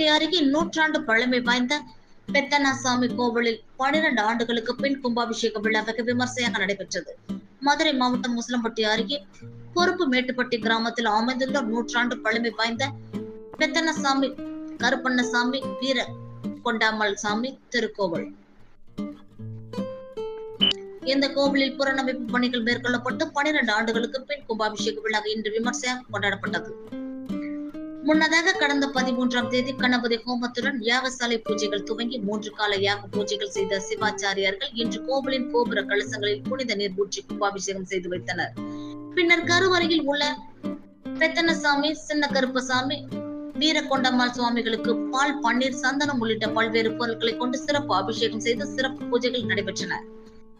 கோட்டை அருகே நூற்றாண்டு பழமை வாய்ந்த பெத்தனாசாமி கோவிலில் பனிரெண்டு ஆண்டுகளுக்கு பின் கும்பாபிஷேக விழா வெகு விமர்சையாக நடைபெற்றது. மதுரை மாவட்டம் முசலம்பட்டி அருகே பொறுப்பு மேட்டுப்பட்டி கிராமத்தில் அமைந்துள்ள நூற்றாண்டு பழமை வாய்ந்த பெத்தனசாமி கருப்பண்ணசாமி வீர கொண்டாமல் சாமி திருக்கோவில். இந்த கோவிலில் புறநமைப்பு பணிகள் மேற்கொள்ளப்பட்டு பனிரெண்டு ஆண்டுகளுக்கு பின் கும்பாபிஷேக விழா இன்று விமர்சையாக கொண்டாடப்பட்டது. முன்னதாக கடந்த பதிமூன்றாம் தேதி கணபதி ஹோமத்துடன் யாகசாலை பூஜைகள் துவங்கி மூன்று கால யாக பூஜைகள் செய்த சிவாச்சாரியார்கள் இன்று கோவிலின் கோபுர கலசங்களில் புனித நீர் ஊற்றி கும்பாபிஷேகம் செய்து வைத்தனர். பின்னர் கருவறையில் உள்ள பெத்தனசாமி சின்ன கருப்பசாமி வீரகொண்டம்மாள் சுவாமிகளுக்கு பால் பன்னீர் சந்தனம் உள்ளிட்ட பல்வேறு பொருட்களை கொண்டு சிறப்பு அபிஷேகம் செய்து சிறப்பு பூஜைகள் நடைபெற்றன.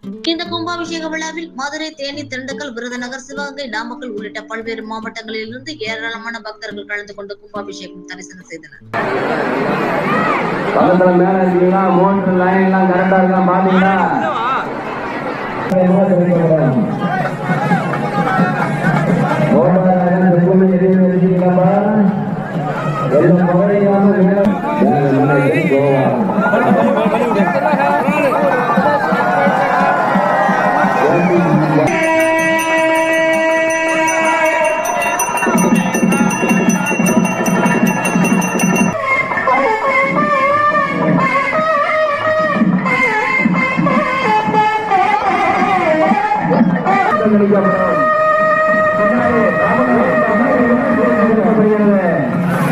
இந்த கும்பாபிஷேக விழாவில் மதுரை தேனி திண்டுக்கல் விருதுநகர் சிவகங்கை நாமக்கல் உள்ளிட்ட பல்வேறு மாவட்டங்களில் இருந்து ஏராளமான பக்தர்கள் கலந்து கொண்டு கும்பாபிஷேகம் தரிசனம் செய்தனர். பக்கத்துல இருக்கீங்களாப்பா எந்த புகையாம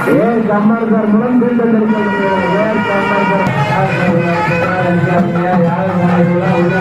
கோவா கம்மார்கர் மூலம் தீர்த்தெடுக்கப்படுகிறது கம்மார்கர் யாரும்